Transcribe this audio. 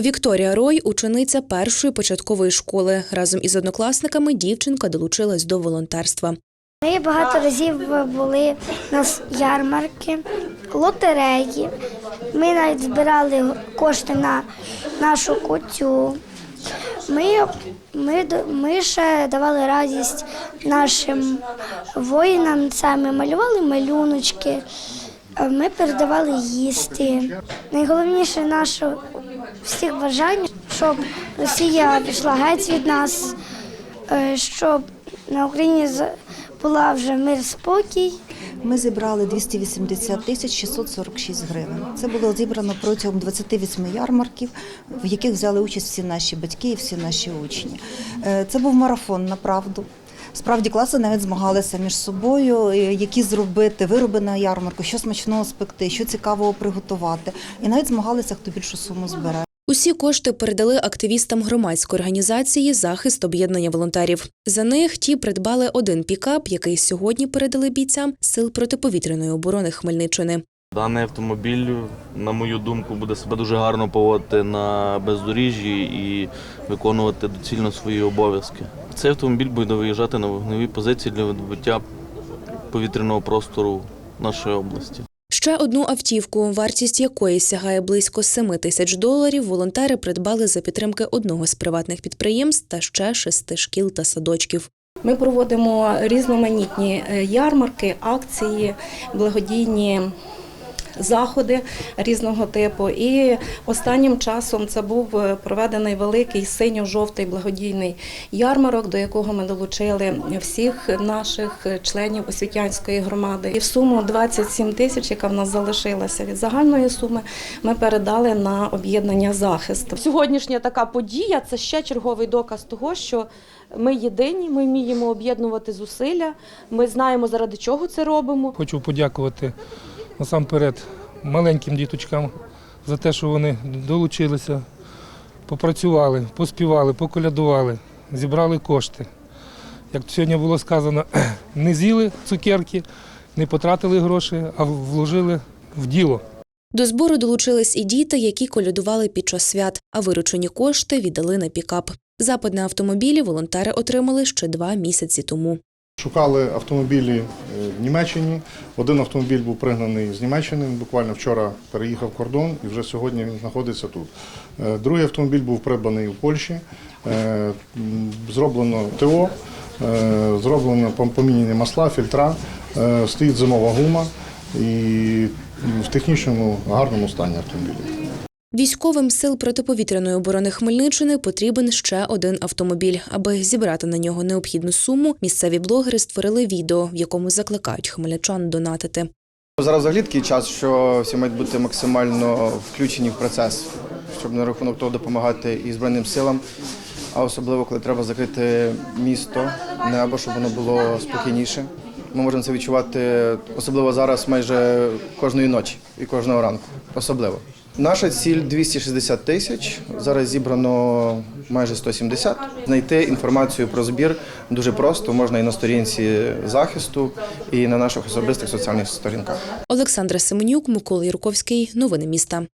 Вікторія Рой учениця першої початкової школи. Разом із однокласниками дівчинка долучилась до волонтерства. Ми багато разів були на ярмарки, лотереї. Ми навіть збирали кошти на нашу кутю. Ми, ми, ми ще давали радість нашим воїнам. Ми малювали малюночки, ми передавали їсти. Найголовніше наше всіх бажання, щоб Росія пішла геть від нас, е, щоб на Україні була вже мир спокій. Ми зібрали 280 тисяч 646 гривень. Це було зібрано протягом 28 ярмарків, в яких взяли участь всі наші батьки і всі наші учні. Е, Це був марафон направду. Справді класи навіть змагалися між собою, які зробити вироби на ярмарку, що смачного спекти, що цікавого приготувати. І навіть змагалися, хто більшу суму збере. Усі кошти передали активістам громадської організації Захист об'єднання волонтерів. За них ті придбали один пікап, який сьогодні передали бійцям сил протиповітряної оборони Хмельниччини. Даний автомобіль, на мою думку, буде себе дуже гарно поводити на бездоріжжі і виконувати доцільно свої обов'язки. Цей автомобіль буде виїжджати на вогневі позиції для відбиття повітряного простору нашої області. Ще одну автівку, вартість якої сягає близько 7 тисяч доларів, волонтери придбали за підтримки одного з приватних підприємств та ще шести шкіл та садочків. Ми проводимо різноманітні е, ярмарки, акції, благодійні заходи різного типу. І останнім часом це був е, проведений великий синьо-жовтий благодійний ярмарок, до якого ми долучили всіх наших членів освітянської громади. І в суму 27 тисяч, яка в нас залишилася від загальної суми, ми передали на об'єднання захист. Сьогоднішня така подія це ще черговий доказ того, що ми єдині, ми вміємо об'єднувати зусилля, ми знаємо, заради чого це робимо. Хочу подякувати насамперед маленьким діточкам за те, що вони долучилися, попрацювали, поспівали, поколядували, зібрали кошти. Як сьогодні було сказано, не з'їли цукерки, не потратили гроші, а вложили в діло. До збору долучились і діти, які колядували під час свят, а виручені кошти віддали на пікап. Запит на автомобілі волонтери отримали ще два місяці тому. Шукали автомобілі е, в Німеччині. Один автомобіль був пригнаний з Німеччини. Він буквально вчора переїхав кордон і вже сьогодні він знаходиться тут. Е, Другий автомобіль був придбаний у Польщі. Е, Зроблено ТО, зроблено пом- поміняні масла, фільтра, стоїть зимова гума і в технічному гарному стані автомобілі. Військовим сил протиповітряної оборони Хмельниччини потрібен ще один автомобіль. Аби зібрати на нього необхідну суму, місцеві блогери створили відео, в якому закликають хмельничан донатити. Зараз взагалі такий час, що всі мають бути максимально включені в процес, щоб на рахунок того допомагати і Збройним силам, а особливо коли треба закрити місто, небо, щоб воно було спокійніше. Ми можемо це відчувати особливо зараз майже кожної ночі і кожного ранку. Особливо. Наша ціль 260 тисяч. Зараз зібрано майже 170. Знайти інформацію про збір дуже просто можна і на сторінці захисту, і на наших особистих соціальних сторінках. Олександра Семенюк, Микола Юрковський. Новини міста.